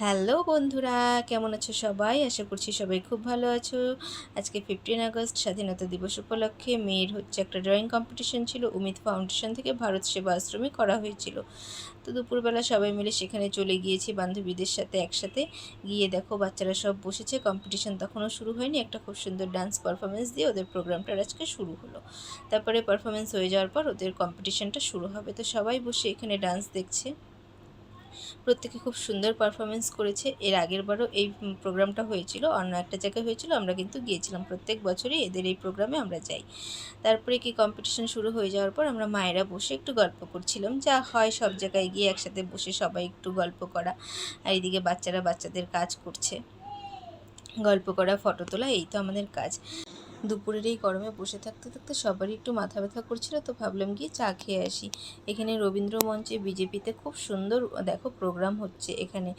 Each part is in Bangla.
হ্যালো বন্ধুরা, কেমন আছো সবাই? আশা করছি সবাই খুব ভালো আছো। আজকে ফিফটিন আগস্ট, স্বাধীনতা দিবস উপলক্ষে মেয়ের হচ্ছে একটা ড্রয়িং কম্পিটিশন ছিল, উমিদ ফাউন্ডেশন থেকে ভারত সেবা আশ্রমে করা হয়েছিল। তো দুপুরবেলা সবাই মিলে সেখানে চলে গিয়েছি, বান্ধবীদের সাথে একসাথে। গিয়ে দেখো বাচ্চারা সব বসেছে কম্পিটিশন তখনও শুরু হয়নি, একটা খুব সুন্দর ডান্স পারফরমেন্স দিয়ে ওদের প্রোগ্রামটা আজকে শুরু হলো। তারপরে পারফরমেন্স হয়ে যাওয়ার পর ওদের কম্পিটিশনটা শুরু হবে। তো সবাই বসে এখানে ডান্স দেখছে। প্রত্যেকে খুব সুন্দর পারফরমেন্স করেছে। এর আগের বারও এই প্রোগ্রামটা হয়েছিল, অন্য একটা জায়গায় হয়েছিল, আমরা কিন্তু গিয়েছিলাম। প্রত্যেক বছরই এদের এই প্রোগ্রামে আমরা যাই। তারপরে কি কম্পিটিশন শুরু হয়ে যাওয়ার পর আমরা মায়েরা বসে একটু গল্প করছিলাম। যা হয় সব জায়গায় গিয়ে একসাথে বসে সবাই একটু গল্প করা, আর এইদিকে বাচ্চারা বাচ্চাদের কাজ করছে। গল্প করা, ফটো তোলা, এই তো আমাদের কাজ। দুপুরের এই গরমে বসে থাকতে থাকতে সবারই একটু মাথা ব্যথা করছিল, তো ভাবলাম গিয়ে চা খেয়ে আসি। এখানে রবীন্দ্র মঞ্চে বিজেপিতে খুব সুন্দর, দেখো প্রোগ্রাম হচ্ছে এখানে।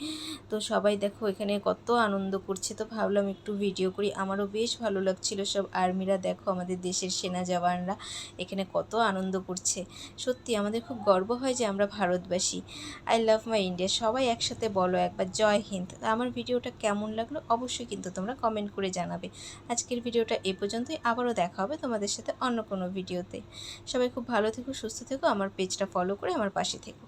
তো সবাই দেখো এখানে কত আনন্দ করছে, তো ভাবলাম একটু ভিডিও করি। আমারও বেশ ভালো লাগছিল সব আর্মিরা, দেখো আমাদের দেশের সেনা জওয়ানরা, এখানে কত আনন্দ করছে। সত্যি আমাদের খুব গর্ব হয় যে আমরা ভারতবাসী। আই লাভ মাই ইন্ডিয়া সবাই একসাথে বলো একবার, জয় হিন্দ। আমার ভিডিওটা কেমন লাগল অবশ্যই কিন্তু তোমরা কমেন্ট করে জানাবে। আজকের ভিডিওটা এ পর্যন্তই আবারও দেখা হবে তোমাদের সাথে অন্য কোনো ভিডিওতে। সবাই খুব ভালো থেকো, সুস্থ থেকো, আমার পেজটা ফলো করে আমার পাশে থেকো।